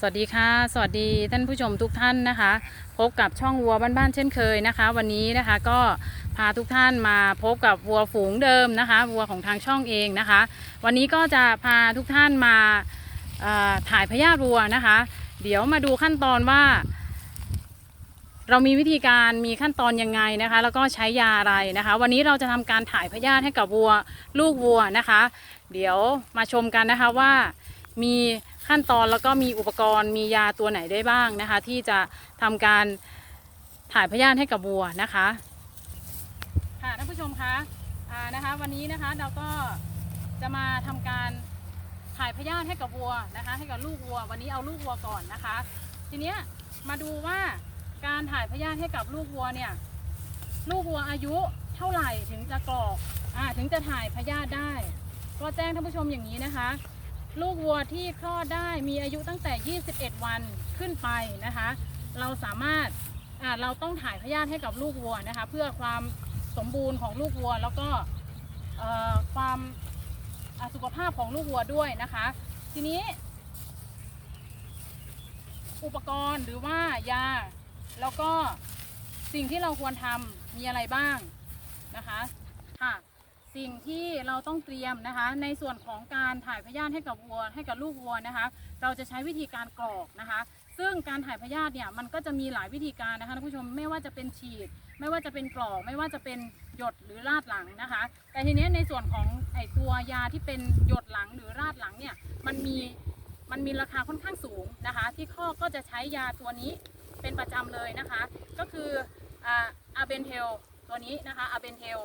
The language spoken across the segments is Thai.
สวัสดีค่ะ สวัสดีท่านผู้ชมทุกท่านนะคะ พบกับช่องวัวบ้านๆเช่นเคยนะคะ วันนี้นะคะก็พาทุกท่านมาพบกับวัวฝูงเดิมนะคะ วัวของทางช่องเองนะคะ วันนี้ก็จะพาทุกท่านมาถ่ายพยาธิวัวนะคะ เดี๋ยวมาดูขั้นตอนว่า เรามีวิธีการมีขั้นตอนยังไงนะคะ แล้วก็ใช้ยาอะไรนะคะ วันนี้เราจะทำการถ่ายพยาธิให้กับวัวลูกวัวนะคะ เดี๋ยวมาชมกันนะคะว่า มีขั้นตอนแล้วก็มีอุปกรณ์มียาตัวไหนได้บ้างนะคะ ที่จะทำการถ่ายพยาธิให้กับวัวนะคะค่ะท่านผู้ชมคะอ่านะคะ วันนี้นะคะเราก็จะมาทำการถ่ายพยาธิให้กับวัวนะคะ ให้กับลูกวัว วันนี้เอาลูกวัวก่อนนะคะ ทีเนี้ยมาดูว่าการถ่ายพยาธิให้กับลูกวัวเนี่ยลูกวัวอายุเท่าไหร่ถึงจะกรอกอ่าถึงจะถ่ายพยาธิได้ ก็แจ้งท่านผู้ชมอย่างนี้นะคะ ลูกวัวที่คลอดได้มีอายุตั้งแต่ 21 วันขึ้นไปนะคะ เราสามารถเราต้องถ่ายพยาธิให้กับลูกวัวนะคะ เพื่อความสมบูรณ์ของลูกวัว แล้วก็ความสุขภาพของลูกวัวด้วยนะคะ ทีนี้ อุปกรณ์หรือว่ายา แล้วก็สิ่งที่เราควรทำมีอะไรบ้างนะคะค่ะ สิ่งที่เราต้องเตรียมนะคะ ในส่วนของการถ่ายพยาธิให้กับวัวให้กับลูกวัวนะคะ เราจะใช้วิธีการกรอกนะคะ ซึ่งการถ่ายพยาธิเนี่ยมันก็จะมีหลายวิธีการนะคะท่านผู้ชมไม่ว่าจะเป็นฉีด ไม่ว่าจะเป็นกรอกไม่ว่าจะเป็นหยดหรือราดหลังนะคะ แต่ทีนี้ในส่วนของไอตัวยาที่เป็นหยดหลังหรือราดหลังเนี่ยมันมีมันมีราคาค่อนข้างสูงนะคะ ที่ข้อก็จะใช้ยาตัวนี้เป็นประจำเลยนะคะ ก็คืออาเบนเทลตัวนี้นะคะอาเบนเทล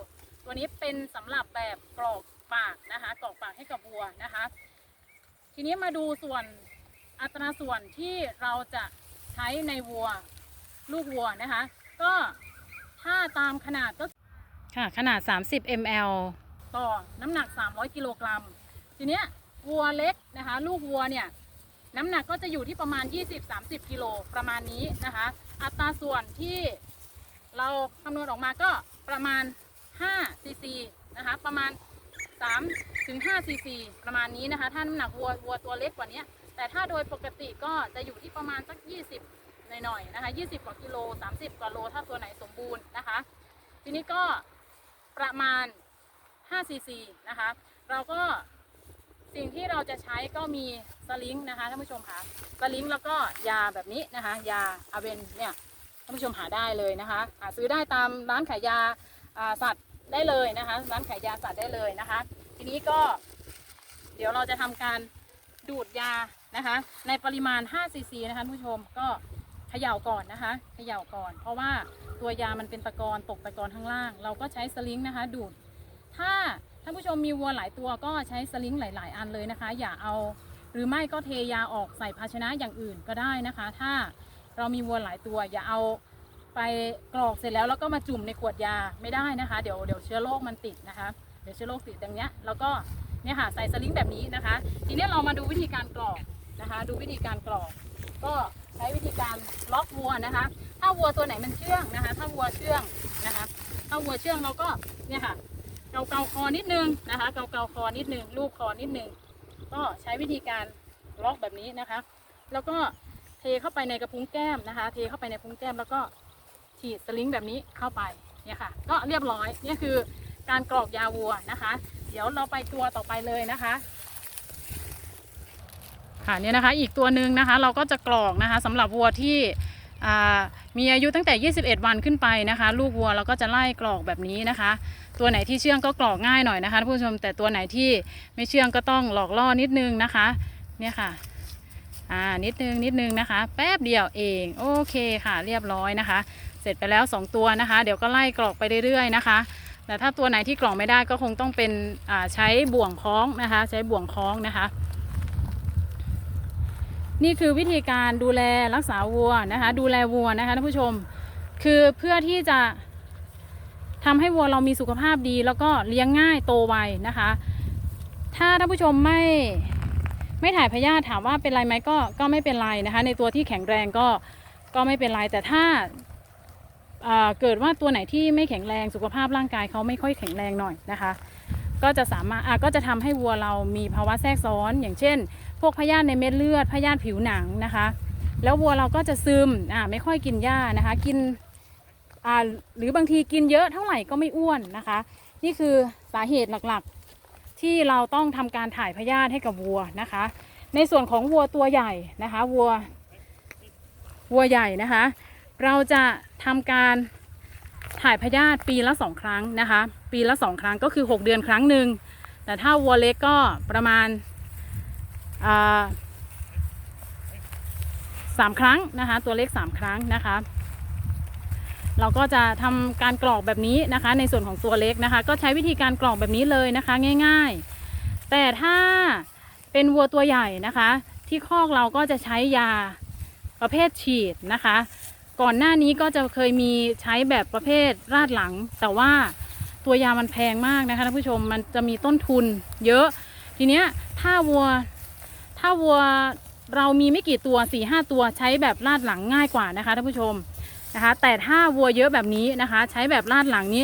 ตัวนี้เป็นสำหรับแบบกรอกปากนะคะ กรอกปากให้กับวัวนะคะ ทีนี้มาดูส่วนอัตราส่วนที่เราจะใช้ในวัวลูกวัวนะคะ ก็ถ้าตามขนาดก็ค่ะขนาด 30 ml ต่อน้ำหนัก 300 กิโลกรัม ทีเนี้ยวัวเล็กนะคะ ลูกวัวเนี่ยน้ำหนักก็จะอยู่ที่ประมาณ 20-30 กิโลประมาณนี้นะคะ อัตราส่วนที่เราคำนวณออกมาก็ประมาณ 5ซีซีนะคะประมาณ3ถึง5ซีซีประมาณนี้นะคะ ถ้าน้ำหนักวัววัวตัวเล็กกว่านี้แต่ถ้าโดยปกติก็จะอยู่ที่ประมาณสัก 20 หน่อยๆนะคะ20 กว่ากิโล 30 กว่าโล ถ้าตัวไหนสมบูรณ์นะคะ ทีนี้ก็ประมาณ5ซีซีนะคะ เราก็สิ่งที่เราจะใช้ก็มีสลิงนะคะท่านผู้ชมค่ะสลิงแล้วก็ยาแบบนี้นะคะ ยาอาเบนเนี่ยท่านผู้ชมหาได้เลยนะคะหาซื้อได้ตามร้านขายยา สัตว์ได้เลยนะคะ ร้านขายยาสัตว์ได้เลยนะคะ ทีนี้ก็เดี๋ยวเราจะทำการดูดยานะคะ ในปริมาณ5ซีซีนะคะผู้ชมก็เขย่าก่อนนะคะเขย่าก่อน เพราะว่าตัวยามันเป็นตะกอนตกตะกอนข้างล่าง เราก็ใช้สลิงนะคะ ดูด ถ้าท่านผู้ชมมีวัวหลายตัวก็ใช้สลิงหลาย ๆ อันเลยนะคะ อย่าเอาหรือไม่ก็เทยาออกใส่ภาชนะอย่างอื่นก็ได้นะคะ ถ้าเรามีวัวหลายตัวอย่าเอา ไปกรอกเสร็จแล้วแล้วก็มาจุ่มในขวดยาไม่ได้นะคะ เดี๋ยวเดี๋ยวเชื้อโรคมันติดนะคะ เดี๋ยวเชื้อโรคติดอย่างเงี้ยแล้วก็เนี่ยค่ะใส่สลิงแบบนี้นะคะ ทีนี้เรามาดูวิธีการกรอกนะคะ ดูวิธีการกรอก ก็ใช้วิธีการล็อกวัวนะคะ ถ้าวัวตัวไหนมันเชื่องนะคะ ถ้าวัวเชื่องนะคะถ้าวัวเชื่องเราก็เนี่ยค่ะเกาเกาคอนิดนึงนะคะ เกาเกาคอนิดนึงลูบคอนิดนึงก็ใช้วิธีการล็อกแบบนี้นะคะ แล้วก็เทเข้าไปในกระพุ้งแก้มนะคะ เทเข้าไปในพุ้งแก้มแล้วก็ ฉีดสลิงแบบนี้เข้าไปเนี่ยค่ะ ก็เรียบร้อยนี่คือการกรอกยาวัวนะคะ เดี๋ยวเราไปตัวต่อไปเลยนะคะ ค่ะเนี่ยนะคะอีกตัวหนึ่งนะคะ เราก็จะกรอกนะคะสำหรับวัวที่มีอายุตั้งแต่ 21 วันขึ้นไปนะคะ ลูกวัวเราก็จะไล่กรอกแบบนี้นะคะ ตัวไหนที่เชื่องก็กรอกง่ายหน่อยนะคะท่านผู้ชมแต่ตัวไหนที่ไม่เชื่องก็ต้องหลอกล่อนิดนึงนะคะ เนี่ยค่ะอ่านิดนึงนิดนึงนะคะ แป๊บเดียวเองโอเคค่ะ เรียบร้อยนะคะ เสร็จไปแล้ว 2 ตัวนะคะ เดี๋ยวก็ไล่กรอกไปเรื่อยๆนะคะ แต่ถ้าตัวไหนที่กรอกไม่ได้ก็คงต้องเป็นใช้บ่วงคล้องนะคะ ใช้บ่วงคล้องนะคะ นี่คือวิธีการดูแลรักษาวัวนะคะ ดูแลวัวนะคะท่านผู้ชม คือเพื่อที่จะทำให้วัวเรามีสุขภาพดี แล้วก็เลี้ยงง่ายโตไวนะคะ ถ้าท่านผู้ชมไม่ไม่ถ่ายพยาธิถามว่าเป็นไรไหมก็ก็ไม่เป็นไรนะคะ ในตัวที่แข็งแรงก็ก็ไม่เป็นไรแต่ถ้า เกิดว่าตัวไหนที่ไม่แข็งแรงสุขภาพร่างกายเขาไม่ค่อยแข็งแรงหน่อยนะคะ ก็จะสามารถก็จะทำให้วัวเรามีภาวะแทรกซ้อน อย่างเช่น พวกพยาธิในเม็ดเลือดพยาธิผิวหนังนะคะ แล้ววัวเราก็จะซึมอ่าไม่ค่อยกินหญ้านะคะ กินอ่าหรือบางทีกินเยอะเท่าไหร่ก็ไม่อ้วนนะคะ นี่คือสาเหตุหลักๆ ที่เราต้องทำการถ่ายพยาธิให้กับวัวนะคะ ในส่วนของวัวตัวใหญ่นะคะวัววัวใหญ่นะคะ เราจะทำการถ่ายพยาธิปีละสองครั้งนะคะ ปีละสองครั้งก็คือ 6 เดือนครั้งหนึ่งแต่ถ้าวัวเล็กก็ประมาณสามครั้งนะคะ ตัวเล็กสามครั้งนะคะ เราก็จะทำการกรอกแบบนี้นะคะ ในส่วนของตัวเล็กนะคะ ก็ใช้วิธีการกรอกแบบนี้เลยนะคะ ง่าย ๆ แต่ถ้าเป็นวัวตัวใหญ่นะคะ ที่คอกเราก็จะใช้ยาประเภทฉีดนะคะ ก่อนหน้านี้ก็จะเคยมีใช้แบบประเภทราดหลัง แต่ว่าตัวยามันแพงมากนะคะท่านผู้ชมมันจะมีต้นทุนเยอะ ทีเนี้ยถ้าวัวถ้าวัวเรามีไม่กี่ตัว4ี่ห้าตัวใช้แบบราดหลังง่ายกว่านะคะท่านผู้ชมนะคะ แต่ถ้าวัวเยอะแบบนี้นะคะ ใช้แบบราดหลังนี้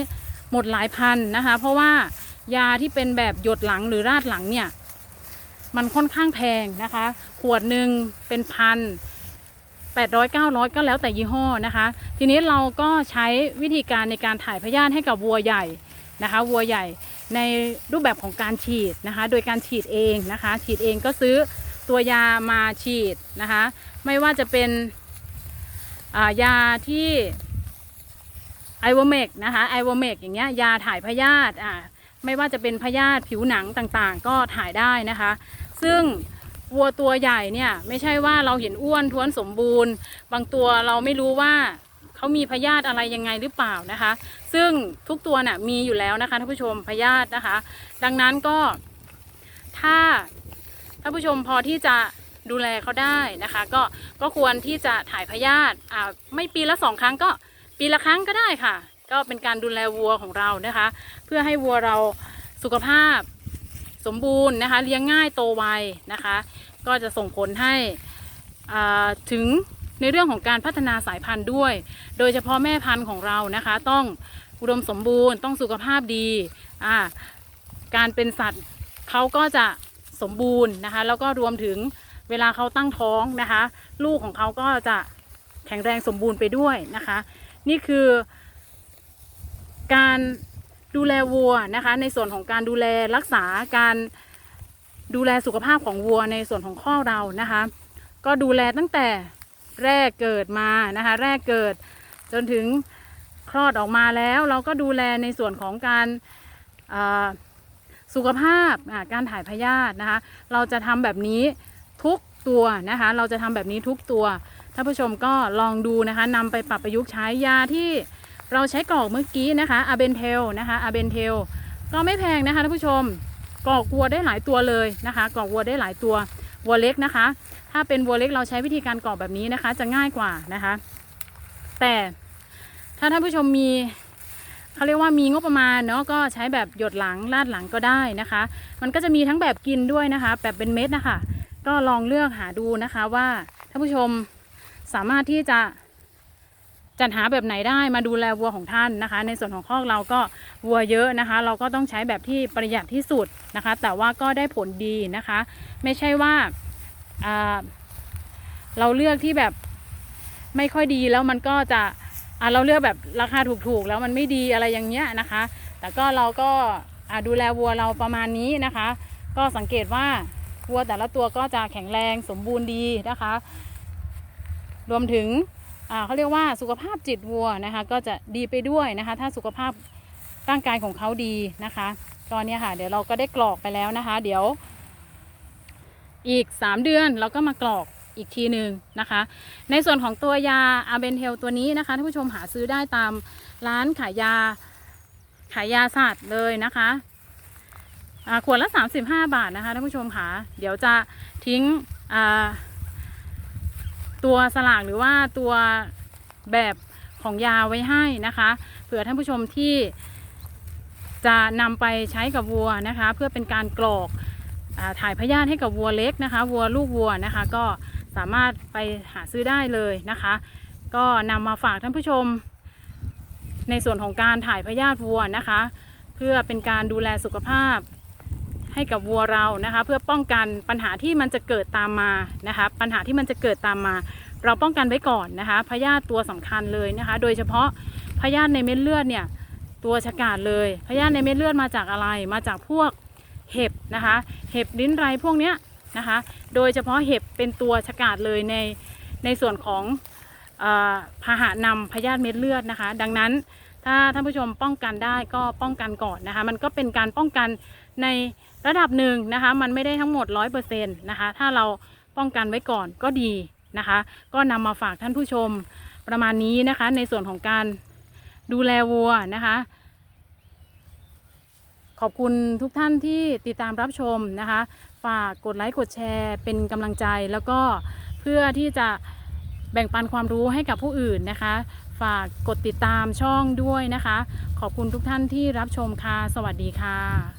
หมดหลายพันนะคะ เพราะว่ายาที่เป็นแบบหยดหลังหรือราดหลังเนี่ย มันค่อนข้างแพงนะคะ ขวดหนึ่งเป็นพัน 800 900 ก็แล้วแต่ยี่ห้อนะคะ ทีนี้เราก็ใช้วิธีการในการถ่ายพยาธิให้กับวัวใหญ่นะคะวัวใหญ่ในรูปแบบของการฉีดนะคะ โดยการฉีดเองนะคะ ฉีดเองก็ซื้อตัวยามาฉีดนะคะ ไม่ว่าจะเป็นายาที่ไอวอเมกนะคะไอวอเมกอย่างเงี้ยยาถ่ายพยาธิอ่าไม่ว่าจะเป็นพยาธิผิวหนังต่างๆ ก็ถ่ายได้นะคะ ซึ่ง วัวตัวใหญ่เนี่ย ไม่ใช่ว่าเราเห็นอ้วนท้วนสมบูรณ์ บางตัวเราไม่รู้ว่าเขามีพยาธิอะไรยังไงหรือเปล่านะคะ ซึ่งทุกตัวน่ะมีอยู่แล้วนะคะท่านผู้ชมพยาธินะคะ ดังนั้นก็ถ้าท่านผู้ชมพอที่จะดูแลเขาได้นะคะ ก็ก็ควรที่จะถ่ายพยาธิอ่าไม่ปีละสองครั้งก็ปีละครั้งก็ได้ค่ะ ก็เป็นการดูแลวัวของเรานะคะ เพื่อให้วัวเราสุขภาพ สมบูรณ์นะคะ เลี้ยงง่ายโตไวนะคะ ก็จะส่งผลให้ถึงในเรื่องของการพัฒนาสายพันธุ์ด้วย โดยเฉพาะแม่พันธุ์ของเรานะคะ ต้องอุดมสมบูรณ์ ต้องสุขภาพดีการเป็นสัตว์เขาก็จะสมบูรณ์นะคะ แล้วก็รวมถึงเวลาเขาตั้งท้องนะคะ ลูกของเขาก็จะแข็งแรงสมบูรณ์ไปด้วยนะคะ นี่คือการ ดูแลวัวนะคะ ในส่วนของการดูแลรักษาการดูแลสุขภาพของวัวในส่วนของข้อเรานะคะ ก็ดูแลตั้งแต่แรกเกิดมานะคะ แรกเกิดจนถึงคลอดออกมาแล้ว เราก็ดูแลในส่วนของการสุขภาพาการถ่ายพยาธินะคะ เราจะทำแบบนี้ทุกตัวนะคะ เราจะทำแบบนี้ทุกตัวท่านผู้ชมก็ลองดูนะคะนำไปปรับประยุกต์ใช้ยาที่ เราใช้กรอกเมื่อกี้นะคะอาเบนเทลนะคะอาเบนเทลก็ไม่แพงนะคะท่านผู้ชมกรอกวัวได้หลายตัวเลยนะคะกรอกวัวได้หลายตัววัวเล็กนะคะ ถ้าเป็นวัวเล็กเราใช้วิธีการกรอกแบบนี้นะคะ จะง่ายกว่านะคะ แต่ถ้าท่านผู้ชมมีเขาเรียกว่ามีงบประมาณเนาะก็ใช้แบบหยดหลังลาดหลังก็ได้นะคะ มันก็จะมีทั้งแบบกินด้วยนะคะ แบบเป็นเม็ดนะคะก็ลองเลือกหาดูนะคะว่าท่านผู้ชมสามารถที่จะ จัดหาแบบไหนได้มาดูแลวัวของท่านนะคะ ในส่วนของคอกเราก็วัวเยอะนะคะ เราก็ต้องใช้แบบที่ประหยัดที่สุดนะคะ แต่ว่าก็ได้ผลดีนะคะ ไม่ใช่ว่าเราเลือกที่แบบไม่ค่อยดีแล้วมันก็จะเราเลือกแบบราคาถูกๆ แล้วมันไม่ดีอะไรอย่างเงี้ยนะคะ แต่ก็เราก็ดูแลวัวเราประมาณนี้นะคะ ก็สังเกตว่าวัวแต่ละตัวก็จะแข็งแรงสมบูรณ์ดีนะคะ รวมถึง เขาเรียกว่าสุขภาพจิตวัวนะคะก็จะดีไปด้วยนะคะ ถ้าสุขภาพร่างกายของเขาดีนะคะตอนนี้ค่ะ เดี๋ยวเราก็ได้กรอกไปแล้วนะคะ เดี๋ยว อีก 3 เดือนเราก็มากรอกอีกทีหนึ่งนะคะ ในส่วนของตัวยาอาเบนเทลตัวนี้นะคะท่านผู้ชมหาซื้อได้ตามร้านขายยาขายยาสัตว์เลยนะคะขวดละ 35 บาทนะคะท่านผู้ชมค่ะเดี๋ยวจะทิ้งอ่า ตัวสลากหรือว่าตัวแบบของยาไว้ให้นะคะเผื่อท่านผู้ชมที่จะนำไปใช้กับวัวนะคะ เพื่อเป็นการกรอกอถ่ายพยาธิให้กับวัวเล็กนะคะ วัวลูกวัวนะคะ ก็สามารถไปหาซื้อได้เลยนะคะ ก็นำมาฝากท่านผู้ชม ในส่วนของการถ่ายพยาธิวัวนะคะ เพื่อเป็นการดูแลสุขภาพ ให้กับวัวเรานะคะ เพื่อป้องกันปัญหาที่มันจะเกิดตามมานะคะ ปัญหาที่มันจะเกิดตามมา เราป้องกันไว้ก่อนนะคะพยาธิตัวสำคัญเลยนะคะ โดยเฉพาะพยาธิในเม็ดเลือดเนี่ยตัวฉกาจเลยพยาธิในเม็ดเลือดมาจากอะไร มาจากพวกเห็บนะคะ เห็บลิ้นไรพวกเนี้ยนะคะ โดยเฉพาะเห็บเป็นตัวฉกาจเลยในในส่วนของอ่อพาหะนำพยาธิเม็ดเลือดนะคะ ดังนั้นถ้าท่านผู้ชมป้องกันได้ก็ป้องกันก่อนนะคะ มันก็เป็นการป้องกันใน ระดับหนึ่งนะคะ มันไม่ได้ทั้งหมด 100%นะคะ ถ้าเราป้องกันไว้ก่อนก็ดีนะคะ ก็นำมาฝากท่านผู้ชมประมาณนี้นะคะ ในส่วนของการดูแลวัวนะคะ ขอบคุณทุกท่านที่ติดตามรับชมนะคะ ฝากกดไลค์กดแชร์ เป็นกำลังใจแล้วก็เพื่อที่จะแบ่งปันความรู้ให้กับผู้อื่นนะคะ ฝากกดติดตามช่องด้วยนะคะ ขอบคุณทุกท่านที่รับชมค่ะ สวัสดีค่ะ